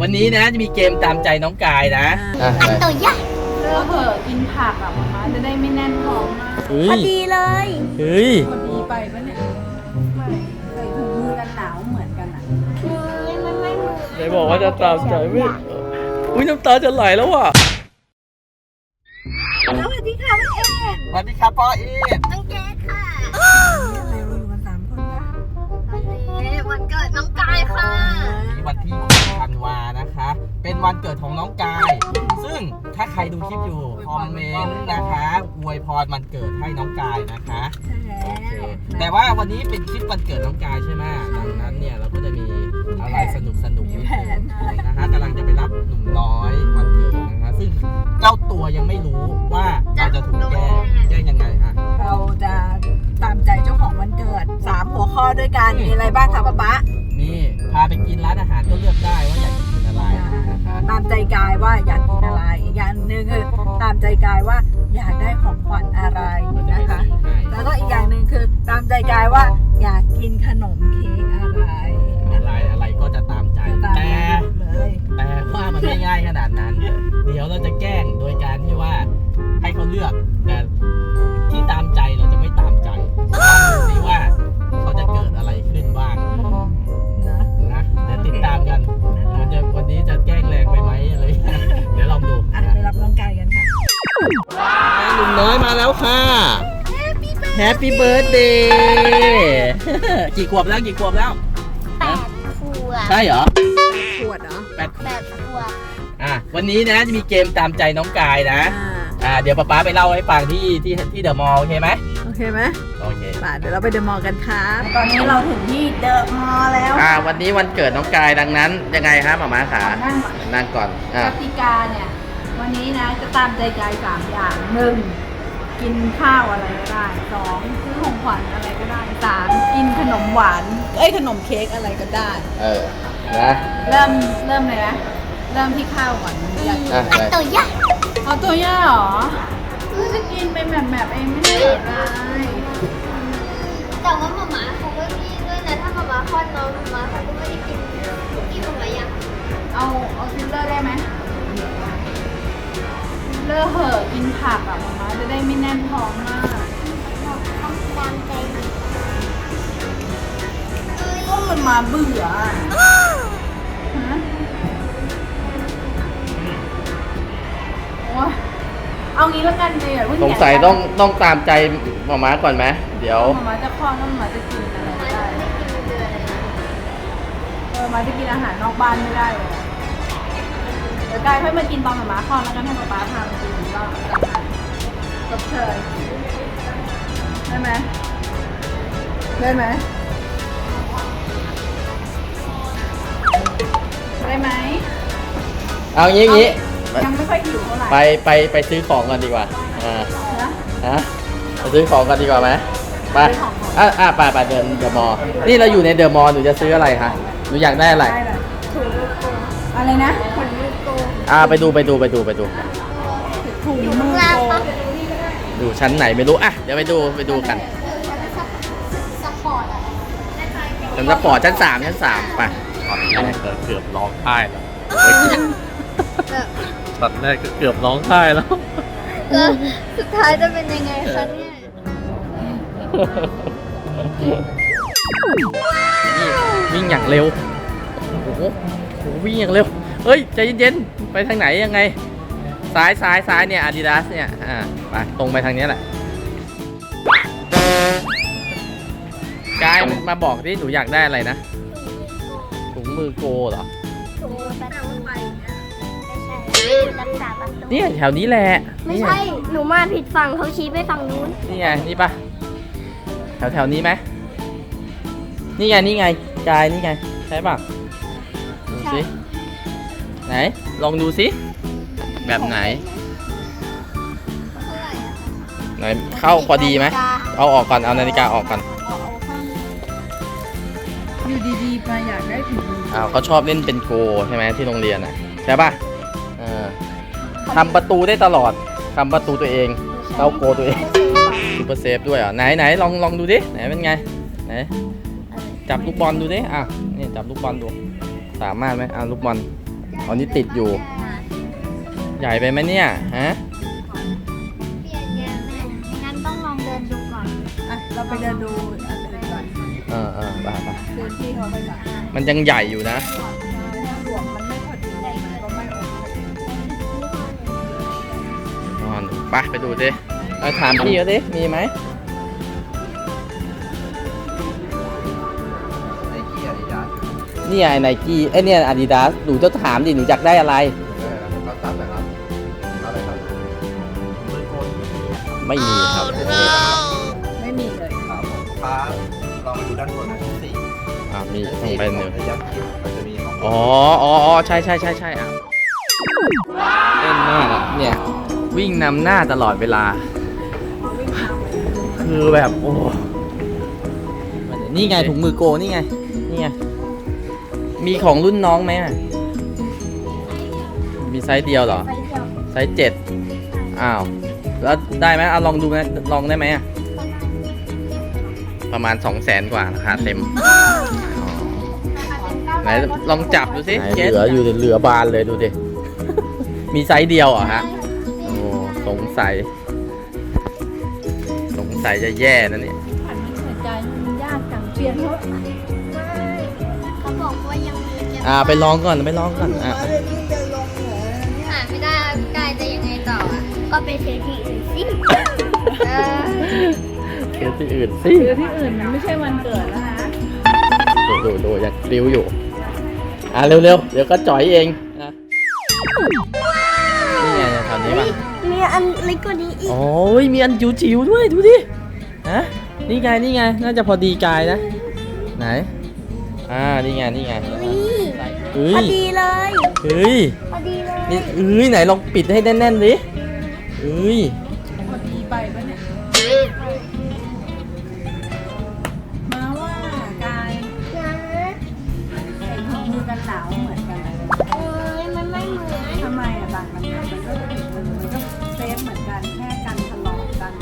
วันนี้นะจะมีเกมตามใจน้องกายนะ อะอันตัวใหญ่เลือกเหอะกินผักอะมาม่าจะได้ไม่แน่นท้องมากเฮ้พอยดีเลย เฮ้ยพอดีไปปะเนี่ยไม่ใส่ถุงมือกันหนาวเหมือนกันอะมือมันไม่มือไหนบอกว่าจะตามใจไม่อุ้ยน้ำตาจะไหลแล้วว่ะสวัสดีค่ะพี่เอ็นสวัสดีครับพ่ออีทน้องเกดค่ะอะไรเราอยู่กันสามคนปะวันนี้วันเกิดน้องก วานะคะ เป็นวันเกิดของน้องกาย ซึ่งถ้าใครดูคลิปอยู่คอมเมนต์นะคะอวยพรวันเกิดให้น้องกายนะคะใช่โอเคแล้วแต่ว่าวันนี้เป็นคลิปวันเกิดน้องกายใช่ไหมดังนั้นเนี่ยเราก็จะมีอะไรสนุกสนุกๆนิดนึงนะฮะกำลังจะไปรับหนุ่มน้อยวันเกิดนะคะ ซึ่งเจ้าตัวยังไม่รู้ว่าเราจะถูกแกล้งแกล้งยังไงอะเราจะตามใจเจ้าของวันเกิดสามหัวข้อด้วยกันมีอะไรบ้างคะป๊าป๊านี่พาไปกินร้านอาหารก็เลือกได้ว่าอยากจะกิน อะไรนะคะตามใจกายว่าอยากกินอะไรอีกอย่างหนึ่งคือตามใจกายว่าอยากได้ของขวัญอะไรเราจะนะไปคะซื้อให้แล้วก็อีกอย่างหนึ่งคือตามใจกายว่าอยากกินขนมเค้กอะไรนะอะไรอะไรก็จะตามใจจะตามแต่ใจเลยแต่ว่ามันไม่ง่ายขนาดนั้น เดี๋ยวเราจะแกล้งโดยการที่ว่าให้เขาเลือกแต่ Happy Birthday กี่ขวบแล้วกี่ขวบแล้วแปดขวบใช่เหรอขวดเหรอแปดแปดขวบอะวันนี้นะจะมีเกมตามใจน้องกายนะอ่าอ่า เดี๋ยวป๊าป๊าไปเล่าให้ฟังที่ที่ที่เดอะมอลล์โอเคไหมโอเคไหมโอเคป่ะเดี๋ยวเราไปเดอะมอลล์กันครับ ตอนนี้เราถึงที่เดอะมอลล์แล้ว อ่า วันนี้วันเกิดน้องกายดังนั้น ยังไงครับหมาม้าขานั่งก่อนนั่งก่อนอ่ากติกาเนี่ย วันนี้นะจะตามใจกายสามอย่างหนึ่ง กินข้าวอะไรก็ได้สองซื้อของขวัญอะไรก็ได้สามกินขนมหวานเอ้ยขนมเค้กอะไรก็ได้ เออ นะ เริ่มเริ่มเลยนะเริ่มที่ข้าวก่อนอยากกินอะอันตัวใหญ่เอาตัวย่าเหรอคือจะกินเป็นแบบแบบๆเองไม่ได้เหรอได้แต่ว่าหมาม่าเขาก็มีด้วยนะ ถ้าหมาม่าคลอดน้องหมาม่าเขาก็ไม่ได้กินคุกกี้หมาม่ายังเอาเอาฟิลเลอร์ได้ไหมฟิล เลอร์เหอะกินผักอะมาม่าจะได้ไม่แน่นท้องมาก ต้องตามใจมันก็มันมาเบื่ออะฮะโอ๊ยเอางี้แล้วกันเลยอะเพิ่สงสัยต้องต้องตามใจหมาม้าก่อนไหมเดี๋ยว มาม่าจะคลอดแล้วมาม่าจะกินอะไรหมาไม่ม่าได้ ไม่กินเดือนเลยนะ เออมาจะกินอาหารนอกบ้านไม่ได้เลยอะเดี๋ยวกายค่อยมากินตอนหมาม่าคลอดแล้วกันให้ป๊าป๊าพามากินว่าจะทานจบเชยได้ไหมได้ไหมได้ไหมเอางี้งี้ยังไม่ค่อยหิวเท่าไหร่ไปไปไปซื้อของก่อนดีกว่าอ่านะฮะไปซื้อของกันดีกว่าไหมไปซื้อของก่อนอะอะไปไปเดินเดอะมอลล์นี่เราอยู่ในเดอะมอลล์หนูจะซื้ออะไรคะหนูอยากได้อะไร ได้เลยอะไรนะ อ่าไปดูไปดูไปดูไปดู ถุงอยู่มืข้างอล่างโตปะดูชั้นไหนไม่รู้อะเดี๋ยวไปดูไปดูกันสปอร์ตอะชั้นสปอร์ตชั้นสามชั้นสามไปตอนแรกเกือบร้องไห้แล้วแบบตอนแรกก็เกือบร้องไห้แล้ว แล้วสุดท้ายจะเป็นยังไงคะเนี่ยนี่วิ่งอย่างเร็วโอ้โหโอ้โหวิ่งอย่างเร็ว เฮ้ยใจเย็นๆไปทางไหนยังไงซ้ายซ้ายซ้ายเนี่ย Adidas เนี่ยอ่าไปตรงไปทางนี้แหละกายมาบอกที่หนูอยากได้อะไรนะถุงมือโกเหรอถูกประตูไม่ใช่รักษาประตูเนี่ยแถวนี้แหละ ไม่ใช่ หนูมาผิดฝั่งเขาชี้ไปฝั่งนู้น นี่ไง นี่ปะแถวแถวนี้ไหม นี่ไง นี่ไงกายนี่ไง ใช่ปะดูสิ ไหน ลองดูสิ แบบไหน ไหนเข้าพอดีไหม เอาออกก่อน เอานาฬิกาออกก่อนอยู่ดีๆมาอยากได้ถุงมืออ้าวเขาชอบเล่นเป็นโกใช่ไหมที่โรงเรียนอะ ใช่ปะเออทำประตูได้ตลอดทำประตูตัวเองเข้าโกตัวเองซูเปอร์เซฟด้วยเหรอะไหนไหนลองลองดูดิไหนเป็นไงไหนจับลูกบอลดูดิอะนี่จับลูกบอลดู สามารถไหมอะลูกบอล อ๋อนี่ติดอยู่ ใหญ่ไปไหมเนี่ย ฮะ เปลี่ยนเยอะไหมงั้นต้องลองเดินดูก่อนอะเราไปเดินดูอันอื่นก่อนเออเออไปไปพื้นที่เขาไปก่อนมันยังใหญ่อยู่นะ ถ้าบวกมันไม่พอดีมันก็ไม่โอเคนอนไปไปดูดิเอาถามพี่เขาดิมีไหม เนี่ยไนกี้ไอเนี่ยอาดิดาสหนูจะถามดิหนูอยากได้อะไรไม่มีครับไม่มีเลยฟ้าลองไปดูด้านบนนะชั้นสี่อ่ามีต้องไปหนึ่งระยะคิดมันจะมีห้องอ๋ออ๋ออ๋อใช่ใช่ใช่ใช่อะเต้นมากอะเนี่ยวิ่งนำหน้าตลอดเวลา คือแบบโอ้นี่ไงถุงมือโกนี่ไงนี่ไง มีของรุ่นน้องไหมอะมีไซส์เดียวเหรอไปเที่ยวไซส์เจ็ดอ้าว แล้วได้ไหมเอาลองดูนะลองได้ไหมอะประมาณสองแสนกว่าราคาเต็ม ไหนลองจับดูสิเหลืออยู่เหลือบานเลยดูดิ มีไซส์เดียวเหรอฮะ โอ้สงสัย สงสัยจะแย่นะเนี่ย ผันมันเสียใจมันยากจังเปลี่ยนเถอะ อ่าไปลองก่อนไปลองก่อนอะหาไม่ได้พี่กายจะยังไงต่ออะก็ไปเทที่อื่นสิเออเคสที่อื่นสิคือที่อื่นมันไม่ใช่วันเกิดแล้วนะดูดูดูอยากริ้วอยู่ อะเร็วๆเดี๋ยวก็จ่อยเองนะนี่ไงแถวนี้ป่ะมีอันเล็กกว่านี้อีกโอ้ยมีอันจิ๋วๆด้วยดูดิฮะนี่ไงนี่ไงน่าจะพอดีกายนะ ไหน อ่านี่ไงนี่ไงนี่ เฮ้พอยดีเลยเฮ้ยพอดีเลยนี่เอ้ยไหนลองปิดให้แน่นๆดิเอ้ยพอดีไปปะเนี่ย มาว่ากายนะใส่ถุงมือกันหนาวเหมือนกันเลยเอ้ยมันไม่เหมือนทำไมอะต่างกันเนี่ยมันก็ถุงมือมันก็เซฟเหมือนกันแค่กันถลอกกัน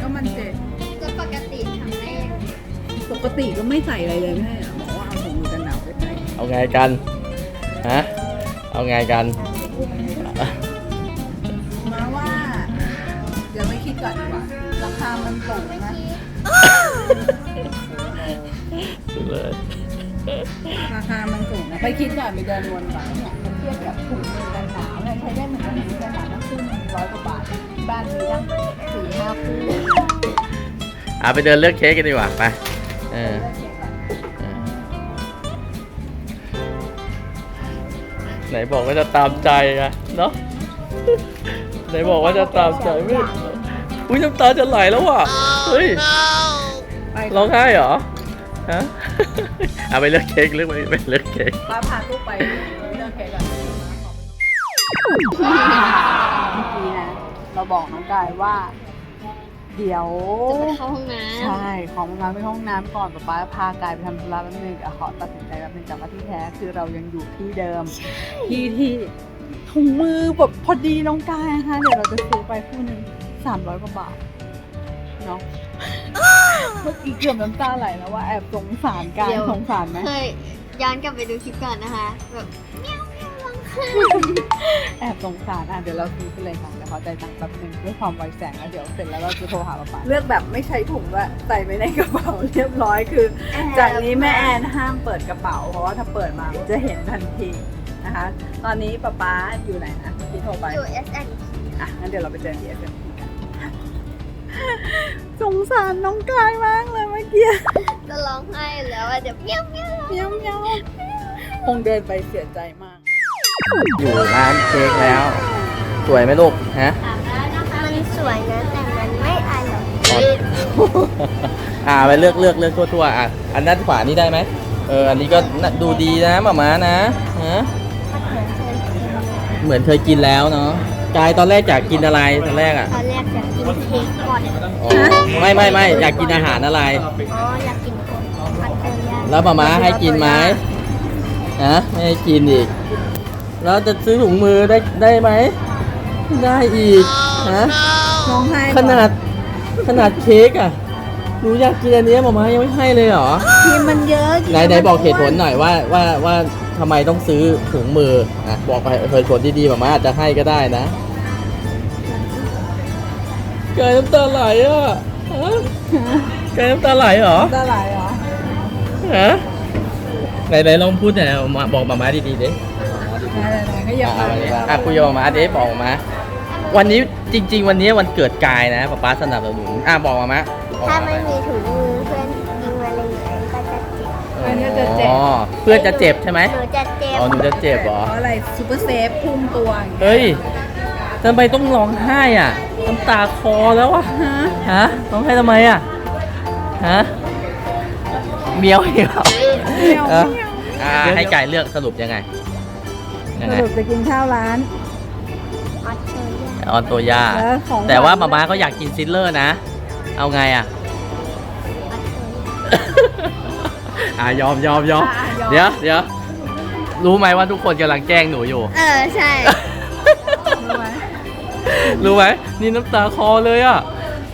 ก็มันเจ็บก็ปกติทำได้ยังไงปกติก็ไม่ใส่อะไรเลยไม่ใช่เหรอ เอาไงกันฮะเอาไงกันมาว่า เดี๋ยวไม่คิดก่อนดีกว่าราคามันสูงนะเลยราคามันสูงนะไปคิดก่อนไปเดินวนก่อนเนี่ยมันเทียบกับถุงมือกันหนาวเนี่ยใช้ได้เหมือนกันถุงมือกันหนาวตั้งคู่หนึ่งร้อยกว่าบาทที่บ้านมีตั้งสี่ห้าคู่อะไปเดินเลือกเค้กกันดีกว่าไปเออเอ นบอกว่าจะตามใจอะเนาะไหนบอกว่าจะตามใจไม่อุ้ยน้ำตาจะไหลแล้วว่ะเฮ้ยไปร้องไห้เหรอฮะเอาไปเลือกเค้กเลือกไปไปเลือกเค้กป้าพาลูกไปเลือกเค้กก่อนเมื่อกี้นะเราบอกน้องกายว่า เดี๋ยวจะไปเข้าห้องน้ำใช่ของน้ำไปห้องน้ำก่อนป๊าป๊าพากายไปทำธุระแป๊บนึงอะขอตัดสินใจแป๊บนึงแต่ว่าที่แท้คือเรายังอยู่ที่เดิมที่ที่ถุงมือแบบพอดีน้องกายนะคะเดี๋ยวเราจะซื้อไปคู่หนึ่งสามร้อยกว่าบาทเนาะเมื่อกี้เกือบน้ำตาไหลแล้วว่าแอบสงสารกายสงสารไหมเคยย้อนกลับไปดูคลิปก่อนนะคะแบบเมี้ยว แอบสงสารอะเดี๋ยวเราซื้อไปเลยค่ะเดี๋ยวขอใจตังค์แป๊บนึงด้วยความไวแสงแล้วเดี๋ยวเสร็จแล้วเราจะโทรหาป๊าป๊าเลือกแบบไม่ใช้ถุงด้วยใส่ไว้ในกระเป๋าเรียบร้อยคือ จากนี้แม่แอนห้ามเปิดกระเป๋า เพราะว่าถ้าเปิดมามันจะเห็นทันทีนะคะ ตอนนี้ป๊าป๊าอยู่ไหนนะเมื่อกี้โทรไป อยู่ S N อะงั้นเดี๋ยวเราไปเจอที่เอฟเอ็มพีกัน สงสารน้องกายมากเลยเมื่อกี้จะร้องไห้แล้วอะเดี๋ยวเมี้ยวเมี้ยวเมียวเมียวคงเดินไปเสียใจมาก อยู่ร้านเค้กแล้ว สวยไหมลูกฮะถามแล้วนะคะมันสวยนะแต่มันไม่อร่อยอ่าไปเลือกเลือกเลือกทั่วๆอะอันด้านขวานี่ได้ไหมเอออันนี้ก็น่ะดูดีนะหมาม้านะฮะเหมือนเคยกินแล้วเนาะกายตอนแรกอยากกินอะไรตอนแรกอะตอนแรกอยากกินเค้กก่อนอ๋อไม่ไม่ไม่อยากกินอาหารอะไรอ๋ออยากกินกบผัดเกลือแล้วหมาม้าให้กินไหมฮะไม่ให้กินอีก แล้วจะซื้อถุงมือได้ได้ไหม ได้อีกฮะน้องให้ขนาดขนาดเค้กอะหนูอยากกินอันนี้หมาม้ายังไม่ให้เลยเหรอทีมมันเยอะไหนไหนบอกเหตุผลหน่อยว่าว่าว่าทำไมต้องซื้อถุงมืออะบอกไปเหตุผลดีๆหมาม้าอาจจะให้ก็ได้นะเกยน้ำตาไหลอะฮะเกยน้ำตาไหลเหรอจะไหลเหรอฮะไหนไหนลองพูดหน่อยมาบอกหมาม้าดีๆดิ ไหนไหนๆก็อย่าอะไปอะอะคุยกับหมาม้าดิบอกหมาม้าวันนี้จริง ๆ วันนี้วันเกิดกายนะป๊าป๊าสนับสนุนอะบอกหมาม้าบอกถ้าหไม่ม้ามีถุงมือเพื่อนยิงมาเลยก็จะเจ็บเพื่อนก็จะเจ็บอ๋อเพื่อนจะเจ็บใช่ไหมหนูจะเจ็บอ๋อหนูจะเจ็บเหรอเพราะอะไรซูเปอร์เซฟพุ่งตัวอย่างเงี้ยเฮ้ยทำไมต้องร้องไห้อะน้ำตาคอแล้วอะฮะฮะร้องไห้ทำไมอะฮะเมียวอีกเหรอเมียวเออเมียวอ่าให้ไก่เลือกสรุปยังไง ยัสงไงรุปจะกินข้าวร้าน ออโต้ยาออนตัวย่าแล้วของ แต่ว่าหมานม่าก็อยากกินซิลเลอร์นะ เอาไงอะ อ่ายอมยอมยอมอะยอม เดี๋ยวเดี๋ยวรู้ไหมว่าทุกคนกำลังแกล้งหนูอยู่ เออใช่ รู้ไหมรู้ไหมนี่น้ำตาคอเลยอะ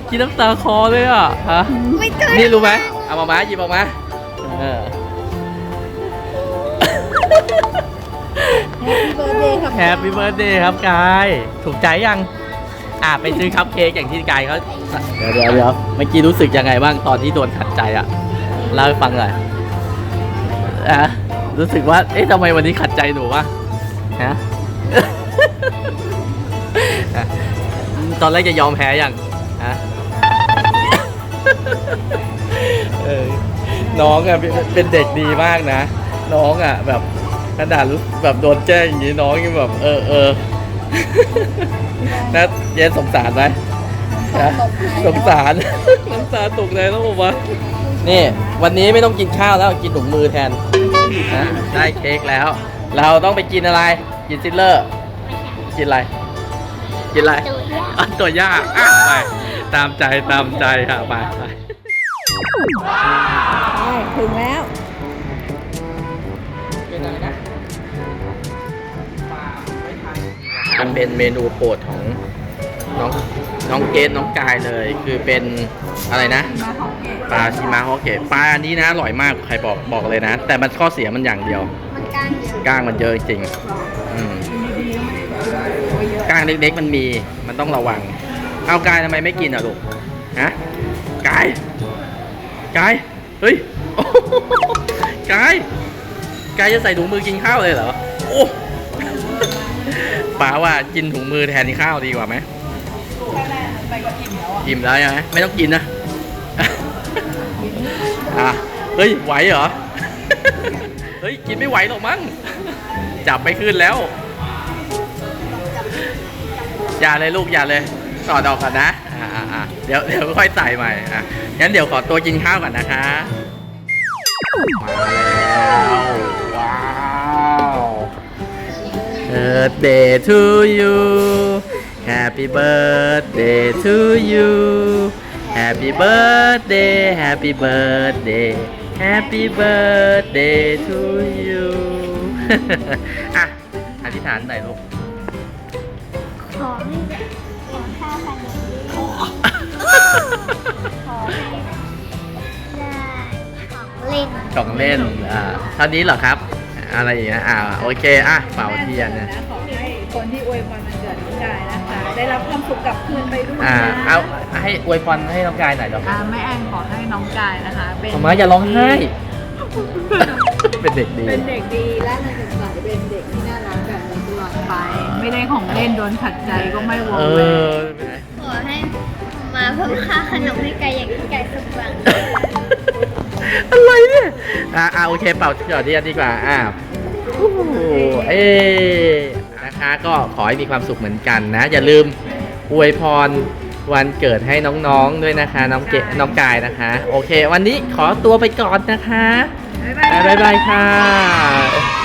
กินน้ำตาคอเลยอะฮะไม่ตัวนี่รู้ไหมเอามาม้าหยิบออกมาเออ เบิร์ดเดย์ครับแฮปปี้เบิร์ดเดย์ครับกาย ถูกใจยัง อะไปซื้อคัพเค้กอย่างที่กายเขาเดี๋ยวเดี๋ยวเดี๋ยวเมื่อกี้รู้สึกยังไงบ้างตอนที่โดนขัดใจอะเล่าให้ฟังหน่อยอะรู้สึกว่า เอ๊ะทำไมวันนี้ขัดใจหนูวะฮะ ตอนแรกจะยอมแพ้ยังฮะเออน้องอะเป็นเป็นเด็กดีมากนะ น้องอะแบบ ขนาดรู้แบบโดนแจ้งอย่างนี้น้องยังแบบเออเออนะเย็นสงสารไหมนะสงสารน้ำตาตกเลยแล้วผมว่านี่ วันนี้ไม่ต้องกินข้าวแล้วกินถุงมือแทนนะได้เค้กแล้ว เราต้องไปกินอะไร กินซิลเลอร์ กินอะไร กินอะไรตัวยาอะตัวยากอะไป ตามใจตามใจค่ะไปไปใช่ถึงแล้ว มันเป็นเมนูโปรดของน้องน้องเกดน้องกายเลย คือเป็นอะไรนะมาของเกดปลาชิมาฮอกเกะปลาอันนี้นะอร่อยมากใครบอกบอกเลยนะ แต่มันข้อเสียมันอย่างเดียวมันก้านเยอะก้างมันเยอะจริงอืมดีๆไม่ได้โอ้ยเยอะก้างเล็กๆมันมีมันต้องระวัง เอากายทำไมไม่กินอะลูกฮะกายกายเฮ้ยโอ้โหกายกายจะใส่ถุงมือกินข้าวเลยเหรอโอ้ ป๋าว่ากินถุงมือแทนข้าวดีกว่าไหมแค่แรกไปก็อิ่มแล้วอะอิ่มแล้วใช่ไหมไม่ต้องกินนะอะเฮ้ยไหวเหรอเฮ้ยกินไม่ไหวหรอกมั้งจับไม่ขึ้นแล้ว อย่าเลยลูกอย่าเลยสอดออกก่อนนะอ่าอ่าอ่าเดี๋ยวเดี๋ยวค่อยใส่ใหม่อะงั้นเดี๋ยวขอตัวกินข้าวก่อนนะคะมาแล้วว้าว Birthday to you Happy birthday to you Happy birthday Happy birthday Happy birthday to you อะอธิษฐานหน่อยลูก ขอให้ขอข้าวพันนี้ขอให้ได้ของเล่น ของเล่น อ่าเท่านี้เหรอครับ อะไรอย่างเงี้ยอ่าโอเคอะเป่าเทียนนะขอให้คนที่อวยพรวันเกิดน้องกายนะคะ ได้รับความสุขกลับคืนไปด้วยอ่านะเอาให้อวยพรให้น้องกายหน่อยเหรออ่าแม่แอนขอให้น้องกายนะคะ เป็นทำไมอย่าร้องไห้ เป็นเด็กดี เป็นเด็กดีและในสดใสเป็นเด็กที่น่ารักแบบนี้ตลอดไป ไม่ได้ของเล่นโดนขัดใจก็ไม่วอเอลเวองเป็นไง ขอให้มาเพิ่มค่าขนมให้ไก่อย่างที่ไก่สมหวัง อะไรเนี่ยอ่าอ่าโอเคเป่าเดี๋ยวเดียวดีกว่าอ่าโอ้โหเอ๊นะคะก็ขอให้มีความสุขเหมือนกันนะ อย่าลืมอวยพรวันเกิดให้น้องๆด้วยนะคะ น้องเกดน้องกายนะคะ โอเค วันนี้ขอตัวไปก่อนนะคะ บ๊ายบายบ๊ายบายค่ะ